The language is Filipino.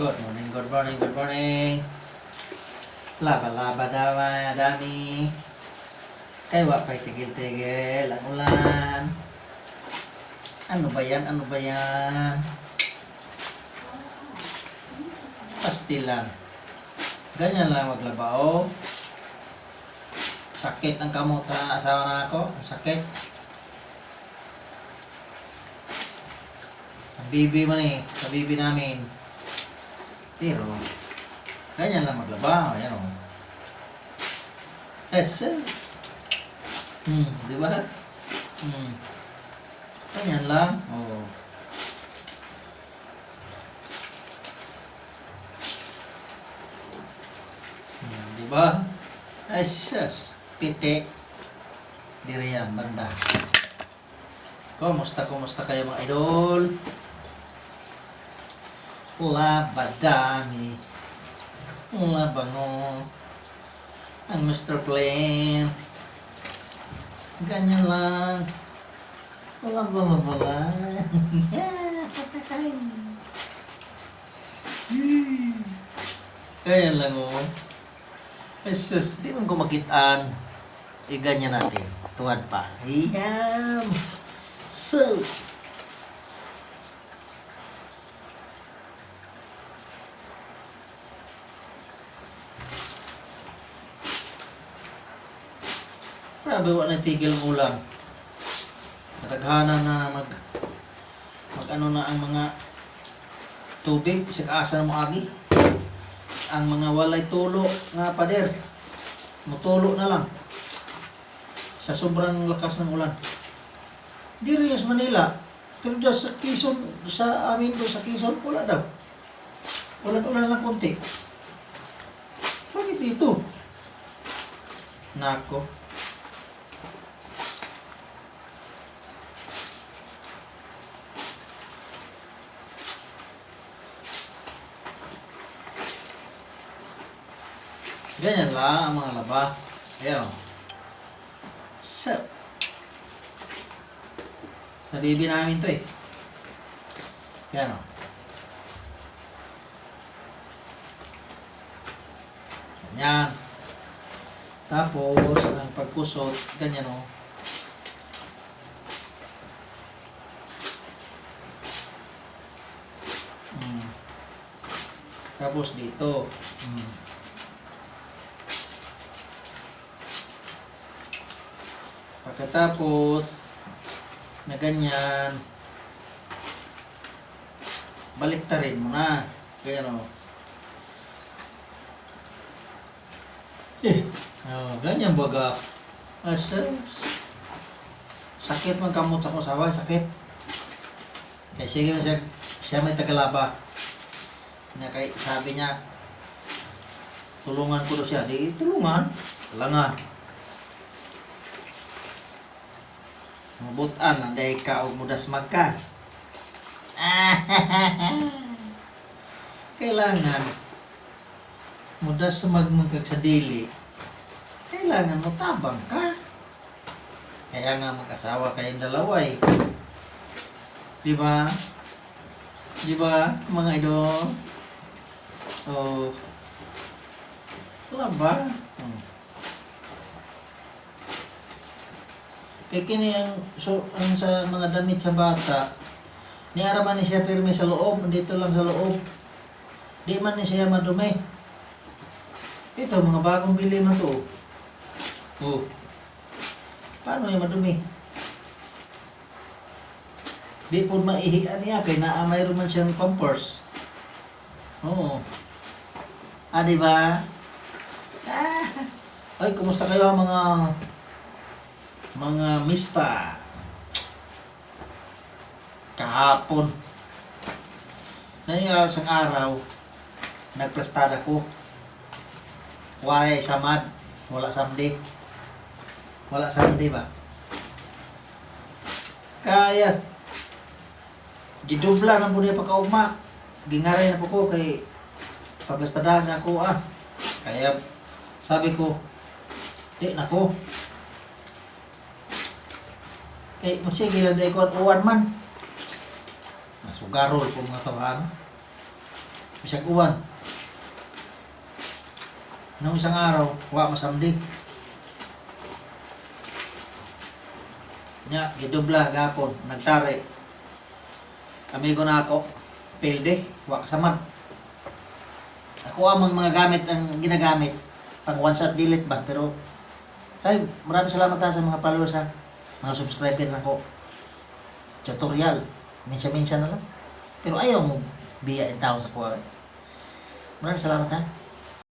Good morning, good morning, good morning. Laba-laba daw, ah, dami. Kaya wa pa'y tigil-tigil, ang ulan. Ano ba yan? Ano ba yan? Pastilan. Ganyan lang maglaba, oh. Sakit ang kamot sa asawa na ako. Ang sakit. Ang bibi man eh. Sa bibi namin. Pero, ganyan lang maglaba. Ayan o. Yes, sir. Hmm, di ba? Hmm. Ganyan lang. Oo. Hmm, di ba? Ay, sus. Piti. Dire yan, banda. Kumusta, kumusta kayo mga idol? Labadami. Labango. Ang Mr. Plain. Ganyan lang. Wala wala wala. Ganyan lang oh. Jesus, di man ko makitaan. E ganyan natin. Tuwad pa. Ayan. So, Grabe, wala tigil ng ulan. Nataghana na mag mag ano na ang mga tubig sa kaasa ng mga agi. Ang mga walay tulo nga pader. Mutulo na lang. Sa sobrang lakas ng ulan. Di rin sa Manila. Pero dyan sa Quezon, sa amin doon sa Quezon, wala daw. Wala ulan lang konti. Bakit dito? Nako. Ganyan lang ang mga laba. Ayan o. So, sa bibi namin to eh. Yan o. Ganyan. Tapos, ang pagkusot, ganyan o. Mm. Tapos dito. Mm. Pagkatapos na ganyan, baliktarin mo na. No. Eh, oh, ganyan baga. Asa, sakit man kamot sa kusawa, sakit. Kaya sige man siya, siya may tagalaba. Niya kay sabi niya, tulungan ko siya. Di tulungan, langan. Mabutan, anday ka o mudas magka. Kailangan mudas sa magmagkag sa dili. Kailangan mo tabang ka. Kaya nga mag-asawa kayong dalawa eh. Di ba? Di ba, mga idol? Oh. Wala ba? Hmm. Kaya kini ang, so, ang sa mga damit sa bata, ni araman ni siya pirmi sa loob, dito lang sa loob. Di man ni siya madumi. Ito, mga bagong bili man to. Oh. Paano yung madumi? Di po maihian niya, kay naa mayroon man siyang pampers. Oo. Ah, di ba? Ah. Ay, kumusta kayo mga mga mista. Kahapon. Na yung isang araw nagplastada ko. Wala samad wala samdi wala samdi ba? Kaya gidubla na po niya pagkaugma. Gingaray na po ko kay paplastadahan sa ako ah. Kaya sabi ko di nako Kay magsige lang dahil ko uwan man. Nasugarol po mga tawahan. Bisag uwan. Nung isang araw, wa masamdi. Nya, gidubla gapon, nagtari. Amigo na ako, pilde, wa kasamad. Ako amang mga gamit ang ginagamit. Pang one shot delete ba? Pero, ay, maraming salamat sa mga followers ha. Mga subscriber na. Tutorial. Minsan-minsan na lang. Pero ayaw mo biya ang tao sa kuha. Maraming salamat ha.